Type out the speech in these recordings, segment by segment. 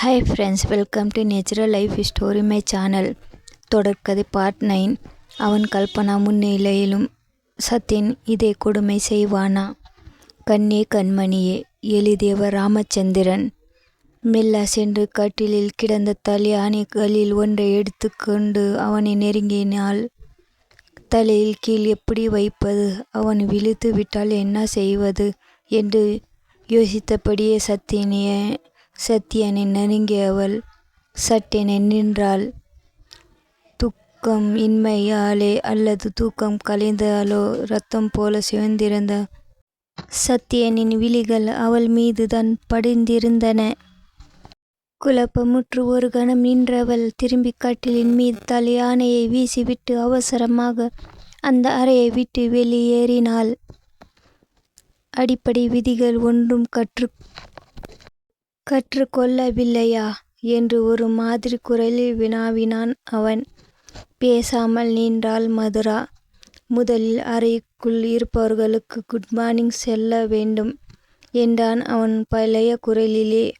Hi friends welcome to natural life story my channel தொடர்கதை part nine அவன் கல்பனா முன்னிலையிலும் சத்யன் இதே கொடுமை செய்வானா? கண்ணே கண்மணியே எளிதேவ ராமச்சந்திரன். மெல்ல சென்று கட்டிலில் கிடந்த தலை ஆணைகளில் ஒன்றை எடுத்துக்கொண்டு அவனை நெருங்கினாள். தலையில் கீழ் எப்படி வைப்பது? அவன் விழித்து விட்டால் என்ன செய்வது? என்று யோசித்தபடியே சத்தியனைய சத்தியனை நெருங்கியவள் சட்டென நின்றாள். துக்கம் இன்மையாலே அல்லது தூக்கம் கலைந்தாலோ ரத்தம் போல சிவந்திருந்த சத்தியனின் விழிகள் அவள் மீதுதான் படிந்திருந்தன. குழப்பமுற்று ஒரு கணம் நின்றவள் திரும்பி கட்டிலின் மீது தலையானையை வீசிவிட்டு அவசரமாக அந்த அறையை விட்டு வெளியேறினாள். அடிப்படை விதிகள் ஒன்றும் கற்று கற்றுக்கொள்ளவில்லையா? என்று ஒரு மாதிரி குரலில் வினாவினான் அவன். பேசாமல் நின்றாள் மதுரா. முதலில் அறைக்குள் இருப்பவர்களுக்கு குட் மார்னிங் செல்ல வேண்டும் என்றான் அவன் பழைய குரலிலே.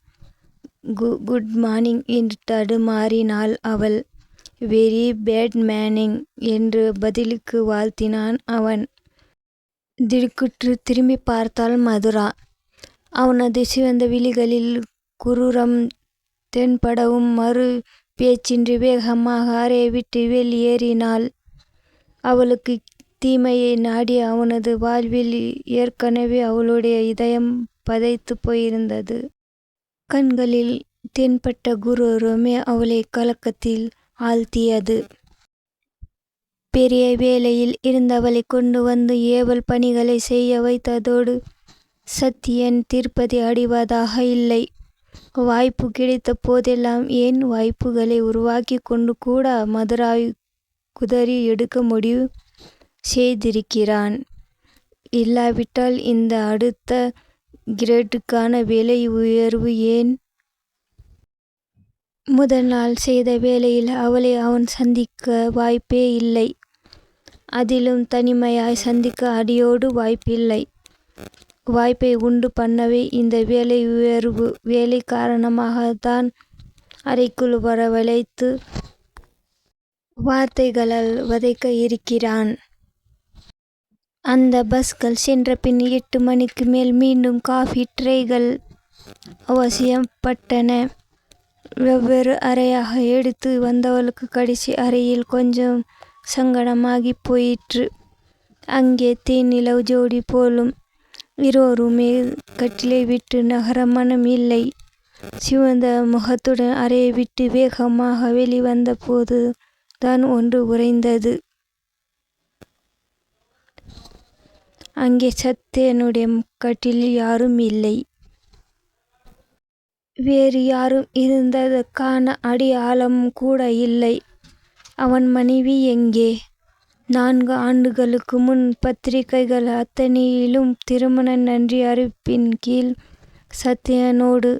கு குட் மார்னிங் என்று தடுமாறினாள் அவள். வெரி பேட் மேனிங் என்று பதிலுக்கு வாழ்த்தினான் அவன். திடுக்குற்று திரும்பி பார்த்தாள் மதுரா. அவனது சிவந்த விழிகளில் குரூரம் தென்படவும் மறு பேச்சின்றி வேகமாக அறையை விட்டு வெளியேறினாள். அவளுக்கு தீமையை நாடி அவனது வாழ்வில் ஏற்கனவே அவளுடைய இதயம் பதைத்து போயிருந்தது. கண்களில் தென்பட்ட குரூரமே அவளை கலக்கத்தில் ஆழ்த்தியது. பெரிய வேலையில் இருந்தவளை கொண்டு வந்து ஏவல் பணிகளை செய்ய வைத்ததோடு சத்தியன் திருப்பதி அடிவதாக இல்லை. வாய்ப்பு கிடைத்த போதெல்லாம் ஏன் வாய்ப்புகளை உருவாக்கி கொண்டு கூட மதுராவை குதறி எடுக்க முடிவு செய்திருக்கிறான்? இல்லாவிட்டால் இந்த அடுத்த கிரேட்டுக்கான விலை உயர்வு ஏன்? முதல் நாள் செய்த வேலையில் அவளை அவன் சந்திக்க வாய்ப்பே இல்லை. அதிலும் தனிமையாய் சந்திக்க அடியோடு வாய்ப்பில்லை. வாய்ப்பை உண்டு பண்ணவே இந்த வேலை உயர்வு வேலை காரணமாகத்தான் அறைக்குள் வரவழைத்து வார்த்தைகளால் வதைக்க இருக்கிறான். அந்த பஸ்கள் சென்ற பின் எட்டு மணிக்கு மேல் மீண்டும் காஃபி ட்ரேகள் அவசியப்பட்டன. வெவ்வேறு அறையாக எடுத்து வந்தவளுக்கு கடைசி அறையில் கொஞ்சம் சங்கடமாகி போயிற்று. அங்கே தேனிலவு ஜோடி போலும் இருவருமே கட்டிலை விட்டு நகர மனம் இல்லை சிவந்த முகத்துடன் அறையை விட்டு வேகமாக வெளிவந்த போது தான் ஒன்று உறைந்தது. அங்கே சத்தியனுடைய கட்டிலில் யாரும் இல்லை. வேறு யாரும் இருந்ததற்கான அடையாளமும் கூட இல்லை. அவன் மனைவி எங்கே? நான்கு ஆண்டுகளுக்கு முன் பத்திரிகைகள் அத்தனையிலும் திருமண நன்றி அறிவிப்பின் கீழ் சத்யனோடு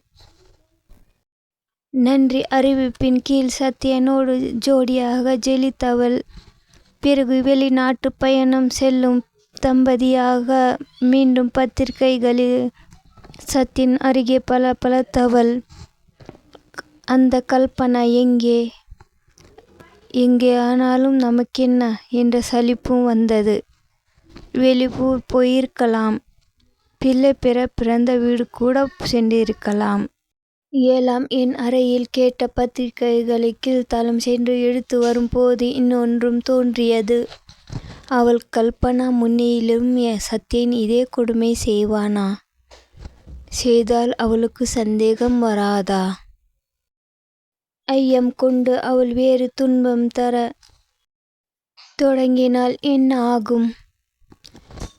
நன்றி அறிவிப்பின் கீழ் சத்யனோடு ஜோடியாக ஜெலித்தவள். பிறகு வெளிநாட்டு பயணம் செல்லும் தம்பதியாக மீண்டும் பத்திரிகைகளில் சத்தின் அருகே பல பலத்தவள் அந்த கல்பனா எங்கே? எங்கே ஆனாலும் நமக்கென்ன? என்ற சலிப்பும் வந்தது. வெளியூர் போயிருக்கலாம். பிள்ளை பெற பிறந்த வீடு கூட சென்றிருக்கலாம். ஏழாம் என் அறையில் கேட்ட பத்திரிகைகளை கீழ்த்தளம் சென்று எடுத்து வரும்போது இன்னொன்றும் தோன்றியது. அவள் கல்பனா முன்னிலும் சத்யன் இதே கொடுமை செய்வானா? செய்தால் அவளுக்கு சந்தேகம் வராதா? ஐயம் கொண்டு அவள் வேறு துன்பம் தர தொடங்கினால் என்ன ஆகும்?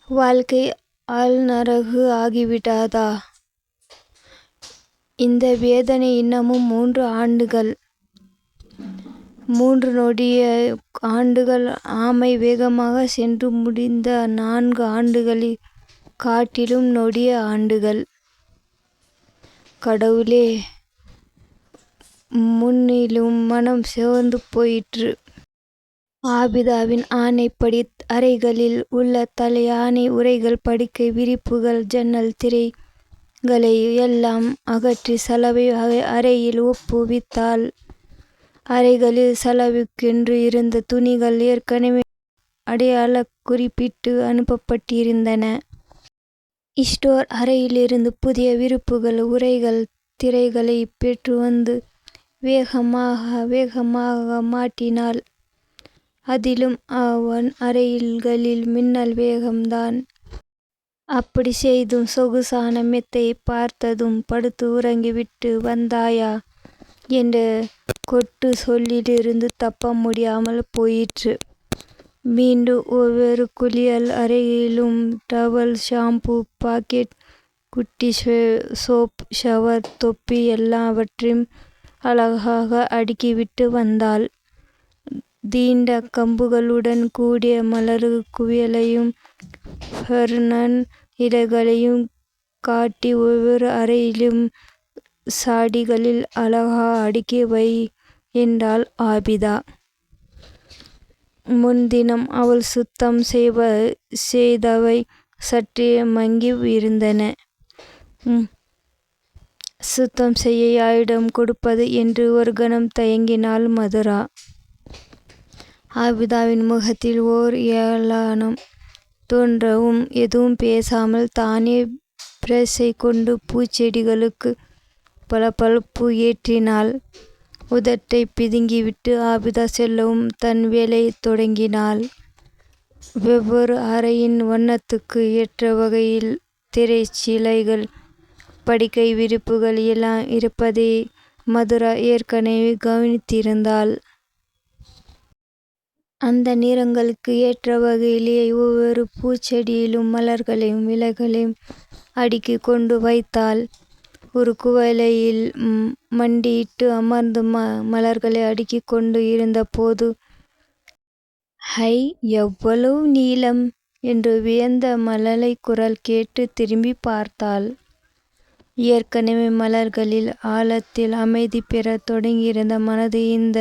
வாழ்க்கை ஆழ்நரகு ஆகிவிடாதா இந்த வேதனை இன்னமும் மூன்று ஆண்டுகள். மூன்று நொடிய ஆண்டுகள் ஆமை வேகமாக சென்று முடிந்த நான்கு ஆண்டுகளில் காட்டிலும் நொடிய ஆண்டுகள். கடவுளே முன்னிலும் மனம் சிவந்து போயிற்று. ஆபிதாவின் ஆணைப்படி அறைகளில் உள்ள தலையானை உரைகள் படுக்கை விரிப்புகள் ஜன்னல் திரைகளை எல்லாம் அகற்றி சலவை அறையில் ஒப்புவித்தாள். அறைகளில் சலவைக்கென்று இருந்த துணிகள் ஏற்கனவே அடையாள குறிப்பிட்டு அனுப்பப்பட்டிருந்தன. இஸ்டோர் அறையிலிருந்து புதிய விருப்புகள் உரைகள் திரைகளை பெற்று வந்து வேகமாக வேகமாக மாட்டினாள். அதிலும் அவன் அறைகளில் மின்னல் வேகம்தான். அப்படி செய்தும் சொகுசான மெத்தை பார்த்ததும் படுத்து உறங்கிவிட்டு வந்தாயா என்ற கொட்டு சொல்லிலிருந்து தப்ப முடியாமல் போயிற்று. மீண்டும் ஒவ்வொரு குளியல் அறையிலும் டவல் ஷாம்பு பாக்கெட் குட்டி சோப் ஷவர் தொப்பி எல்லாவற்றையும் அழகாக அடுக்கிவிட்டு வந்தாள். தீண்ட கம்புகளுடன் கூடிய மலர் குவியலையும் ஹெர்னன் இலைகளையும் காட்டி ஒவ்வொரு அறையிலும் சாடிகளில் அழகா அடுக்கி வை என்றாள் ஆபிதா. முன்தினம் அவள் சுத்தம் செய்வ செய்தவை சற்றே மங்கி இருந்தன சுத்தம் செய்ய யாரிடம் கொடுப்பது என்று ஒரு கணம் தயங்கினாள் மதுரா. ஆபிதாவின் முகத்தில் ஓர் ஏளானம் தோன்றவும் எதுவும் பேசாமல் தானே பிரஸை கொண்டு பூச்செடிகளுக்கு பளபளப்பு ஏற்றினாள். உதட்டை பிதுங்கிவிட்டு ஆபிதா செல்லவும் தன் வேலையை தொடங்கினாள். வெவ்வேறு அறையின் வண்ணத்துக்கு ஏற்ற வகையில் திரைச்சீலைகள் படுக்கை விரிப்புகள் எல்லாம் இருப்பதை மதுரா ஏற்கனவே கவனித்திருந்தாள். அந்த நிறங்களுக்கு ஏற்ற வகையிலே ஒவ்வொரு பூச்செடியிலும் மலர்களையும் இலைகளையும் அடுக்கி கொண்டு வைத்தாள். ஒரு குவலையில் மண்டியிட்டு அமர்ந்து ம மலர்களை அடுக்கி கொண்டு இருந்தபோது ஹை எவ்வளவு நீளம்? என்று வியந்த மலலை குரல் கேட்டு திரும்பி பார்த்தாள். ஏற்கனவே மலர்களில் ஆழத்தில் அமைதி பெறத் தொடங்கியிருந்த மனது இந்த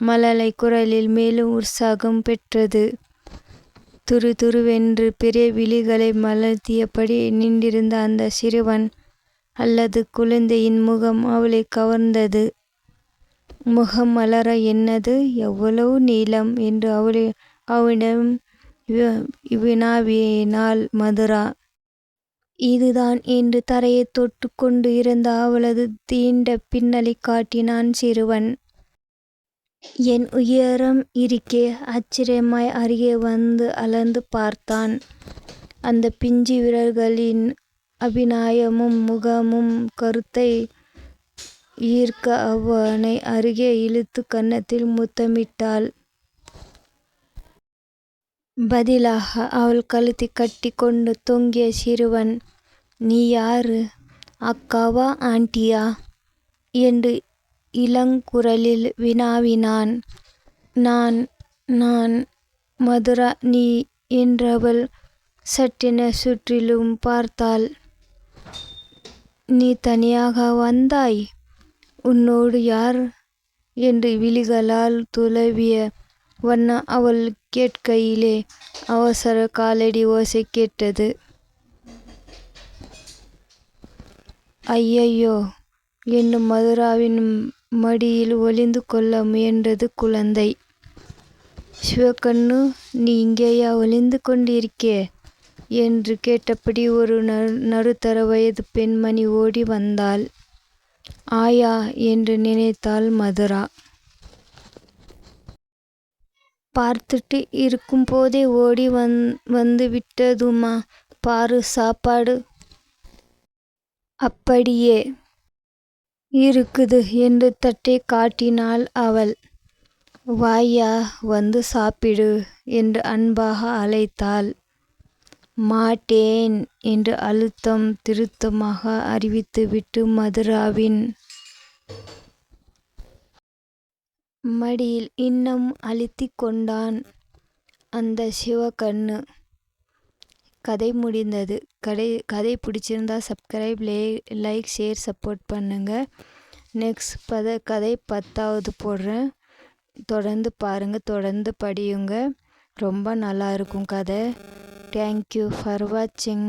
மலலை குரலில் மேலும் உற்சாகம் பெற்றது. துரு துருவென்று பெரிய விழிகளை மலர்த்தியபடி நின்றிருந்த அந்த சிறுவன் அல்லது குழந்தையின் முகம் அவளை கவர்ந்தது. முகம் மலர என்னது? எவ்வளவு நீளம்? என்று அவளை அவனிடம் வினாவினால் மதுரா? இதுதான் என்று தரையைத் தொட்டு கொண்டு இருந்த அவளது தீண்ட பின்னலை காட்டினான் சிறுவன். என் உயரம் இருக்கே ஆச்சரியமாய் அருகே வந்து அளந்து பார்த்தான். அந்த பிஞ்சு விரல்களின் அபிநயமும் முகமும் கருத்தை ஈர்க்க அவனை அருகே இழுத்து கன்னத்தில் முத்தமிட்டாள். பதிலாக அவள் கழுத்தை கட்டி கொண்டு தொங்கிய சிறுவன் நீ யாரு? அக்காவா ஆண்டியா? என்று இளங்குரலில் வினாவினான். நான் நான் மதுரா நீ என்றவள் சட்டென சுற்றிலும் பார்த்தாள். நீ தனியாக வந்தாய்? உன்னோடு யார்? என்று விழிகளால் துளவிய வண்ணம் அவள் கேட்கையிலே அவசர காலடி ஓசை கேட்டது. ஐயையோ என்னும் மதுராவின் மடியில் ஒளிந்து கொள்ள முயன்றது குழந்தை. சிவக்கண்ணு நீ இங்கேயா ஒளிந்து கொண்டிருக்கே? என்று கேட்டபடி ஒரு நடு நடுத்தர வயது பெண்மணி ஓடி வந்தாள். ஆயா என்று நினைத்தாள் மதுரா. பார்த்துட்டு இருக்கும்போதே ஓடி வந் வந்து விட்டதுமா பாரு சாப்பாடு அப்படியே இருக்குது என்று தட்டை காட்டினாள் அவள். வாயா வந்து சாப்பிடு என்று அன்பாக அழைத்தாள். மாட்டேன் என்று அழுத்தம் திருத்தமாக அறிவித்துவிட்டு மதுராவின் மடியில் இன்னும் அழுத்திக் கொண்டான் அந்த சிவகண்ணு கதை முடிந்தது. கடை கதை பிடிச்சிருந்தா சப்ஸ்கிரைப் லே லைக் ஷேர் சப்போர்ட் பண்ணுங்கள் நெக்ஸ்ட் பத கதை பத்தாவது போடுறேன். தொடர்ந்து பாருங்கள் தொடர்ந்து படியுங்க. ரொம்ப நல்லா இருக்கும் கதை. தேங்க்யூ ஃபார் வாட்சிங்